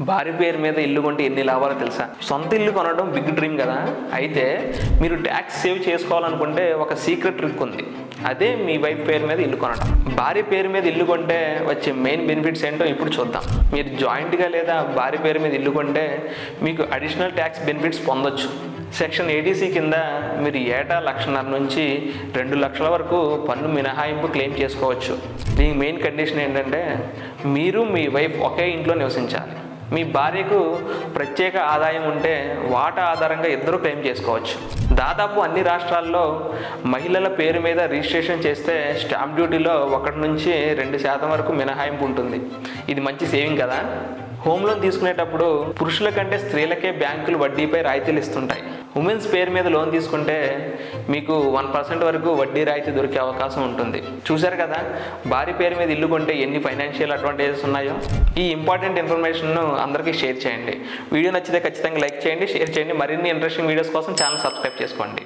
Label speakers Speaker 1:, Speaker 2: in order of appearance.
Speaker 1: భార్య పేరు మీద ఇల్లు కొంటే ఎన్ని లాభాలు తెలుసా? సొంత ఇల్లు కొనడం బిగ్ డ్రీమ్ కదా. అయితే మీరు ట్యాక్స్ సేవ్ చేసుకోవాలనుకుంటే ఒక సీక్రెట్ ట్రిక్ ఉంది. అదే మీ వైఫ్ పేరు మీద ఇల్లు కొనడం. భార్య పేరు మీద ఇల్లు కొంటే వచ్చే మెయిన్ బెనిఫిట్స్ ఏంటో ఇప్పుడు చూద్దాం. మీరు జాయింట్గా లేదా భార్య పేరు మీద ఇల్లు కొంటే మీకు అడిషనల్ ట్యాక్స్ బెనిఫిట్స్ పొందొచ్చు. సెక్షన్ ఏడీసీ కింద మీరు ఏటా లక్షన్నర నుంచి రెండు లక్షల వరకు పన్ను మినహాయింపు క్లెయిమ్ చేసుకోవచ్చు. దీనికి మెయిన్ కండిషన్ ఏంటంటే మీరు మీ వైఫ్ ఒకే ఇంట్లో నివసించాలి. మీ భార్యకు ప్రత్యేక ఆదాయం ఉంటే వాటా ఆధారంగా ఇద్దరు క్లెయిమ్ చేసుకోవచ్చు. దాదాపు అన్ని రాష్ట్రాల్లో మహిళల పేరు మీద రిజిస్ట్రేషన్ చేస్తే స్టాంప్ డ్యూటీలో ఒకటి నుంచి రెండు శాతం వరకు మినహాయింపు ఉంటుంది. ఇది మంచి సేవింగ్ కదా? హోమ్ లోన్ తీసుకునేటప్పుడు పురుషుల కంటే స్త్రీలకే బ్యాంకులు వడ్డీపై రాయితీలు ఇస్తుంటాయి. ఉమెన్స్ పేరు మీద లోన్ తీసుకుంటే మీకు వన్ పర్సెంట్ వరకు వడ్డీ రాయితీ దొరికే అవకాశం ఉంటుంది. చూశారు కదా? భార్య పేరు మీద ఇల్లు కొంటే ఎన్ని ఫైనాన్షియల్ అడ్వాంటేజెస్ ఉన్నాయో? ఈ ఇంపార్టెంట్ ఇన్ఫర్మేషన్ను అందరికీ షేర్ చేయండి. వీడియో నచ్చితే ఖచ్చితంగా లైక్ చేయండి షేర్ చేయండి. మరిన్ని ఇంట్రెస్టింగ్ వీడియోస్ కోసం ఛానల్ సబ్స్క్రైబ్ చేసుకోండి.